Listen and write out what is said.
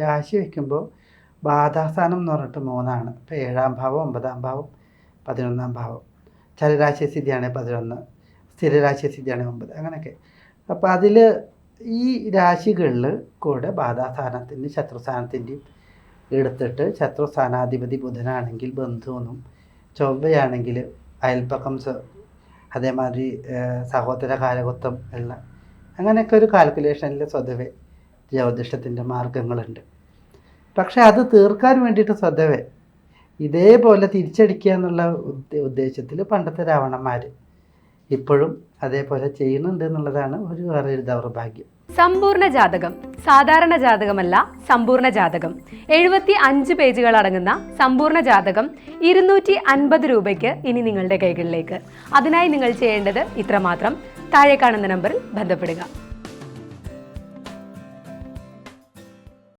രാശി വയ്ക്കുമ്പോൾ ബാധാസ്ഥാനം എന്ന് പറഞ്ഞിട്ട് മൂന്നാണ്. ഇപ്പോൾ ഏഴാം ഭാവം ഒമ്പതാം ഭാവം പതിനൊന്നാം ഭാവം ചലരാശി സ്ഥിതിയാണ് പതിനൊന്ന് സ്ഥിരരാശി സ്ഥിതിയാണ് ഒമ്പത് അങ്ങനെയൊക്കെ. അപ്പോൾ അതിൽ ഈ രാശികളിൽ കൂടെ ബാധാസ്ഥാനത്തിന്റെയും ശത്രുസ്ഥാനത്തിന്റെയും എടുത്തിട്ട് ശത്രുസ്ഥാനാധിപതി ബുധനാണെങ്കിൽ ബന്ധുവെന്നും ചൊവ്വയാണെങ്കിൽ അയൽപ്പക്കം അതേമാതിരി സഹോദര കാലകത്വം ഉള്ള അങ്ങനെയൊക്കെ ഒരു കാൽക്കുലേഷനിൽ സ്വതവേ. ജ്യോതിഷത്തിന്റെ മാർഗങ്ങളുണ്ട് പക്ഷേ അത് തീർക്കാൻ വേണ്ടിയിട്ട് സ്വതവേ ഇതേപോലെ തിരിച്ചടിക്കുക എന്നുള്ള ഉദ്ദേശത്തിൽ പണ്ടത്തെ രാവണന്മാർ ഇപ്പോഴും അതേപോലെ ചെയ്യുന്നുണ്ട് എന്നുള്ളതാണ് ഒരു വേറെ ഒരു ദൗർഭാഗ്യം സമ്പൂർണ ജാതകം സാധാരണ ജാതകമല്ല സമ്പൂർണ ജാതകം. എഴുപത്തി അഞ്ച് പേജുകൾ അടങ്ങുന്ന സമ്പൂർണ ജാതകം ഇരുന്നൂറ്റി അൻപത് രൂപയ്ക്ക് ഇനി നിങ്ങളുടെ കൈകളിലേക്ക്. അതിനായി നിങ്ങൾ ചെയ്യേണ്ടത് ഇത്രമാത്രം. താഴെ കാണുന്ന നമ്പറിൽ ബന്ധപ്പെടുക.